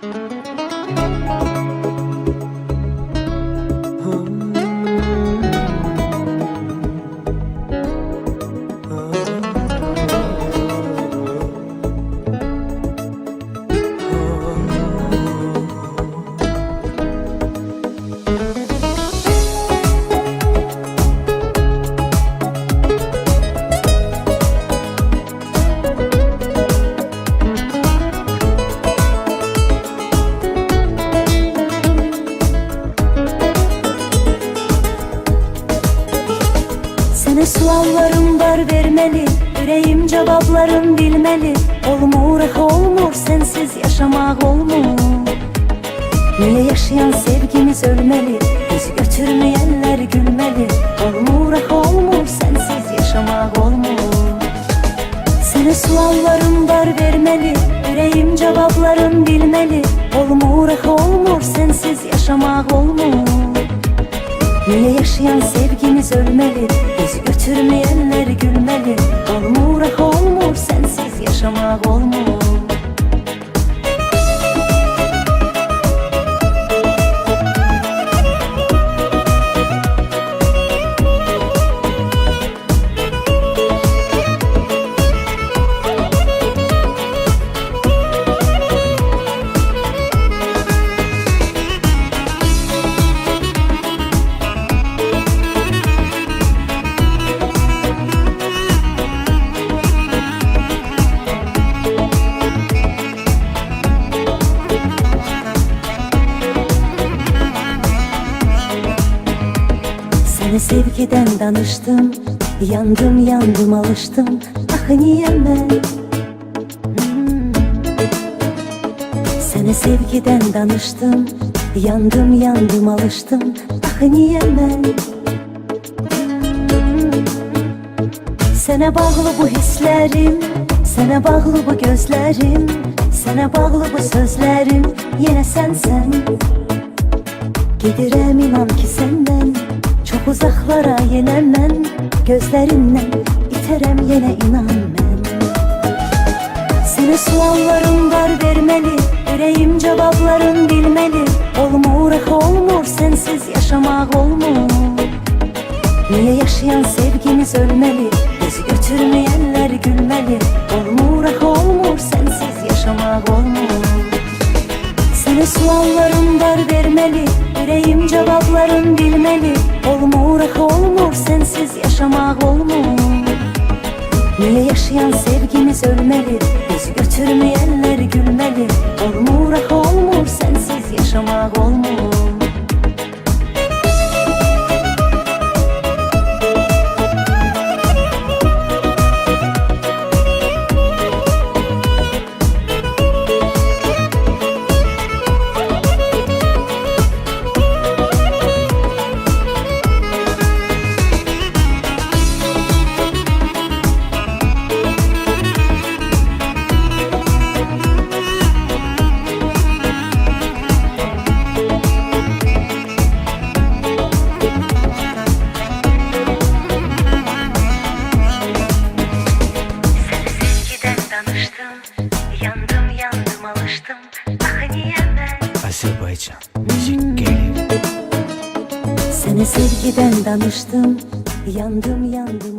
Música Sene suallarım var vermeli Yüreğim cevaplarım bilmeli. Olmur olmur sensiz yaşamak olmur Niye yaşayan sevgimiz ölmeli Bizi götürmeyenler gülmeli. Olmur olmur sensiz yaşamak olmur Sene suallarım var vermeli Yüreğim cevaplarım bilmeli. Olmur olmur sensiz yaşamak olmur Niye yaşayan sevgimiz ölmeli Bizi götürmeyenler gülmeli. Olmur ah olmur sensiz yaşamak olmur Sana sevgiden danıştım. Yandım yandım alıştım. Ah niye ben? Hmm. Sevgiden danıştım. Yandım yandım alıştım. Ah niye ben? Hmm. Sana bağlı bu hislerim. Sana bağlı bu gözlerim. Sana bağlı bu sözlerim. Yine sen sen Gidirem inan ki Çok uzaklara yenemem Gözlerinden iterem yine inan ben. Seni suallarım var vermeli Yüreğim cevaplarım bilmeli. Olmur olmur sensiz yaşamak olmur Niye yaşayan sevgimiz ölmeli? Bizi götürmeyenler gülmeli. Olmur olmur sensiz yaşamak olmur Seni suallarım var vermeli Yüreğim cevaplarım bilmeli Olmur ah olmur sensiz yaşamak olmur Niye yaşayan sevgimiz ölmeli Bizi götürmeyenler gülmeli. Olmur ah olmur sensiz yaşamak olmur Azerbaycan müzik geliyor. Sana sevgiden danıştım Yandım yandım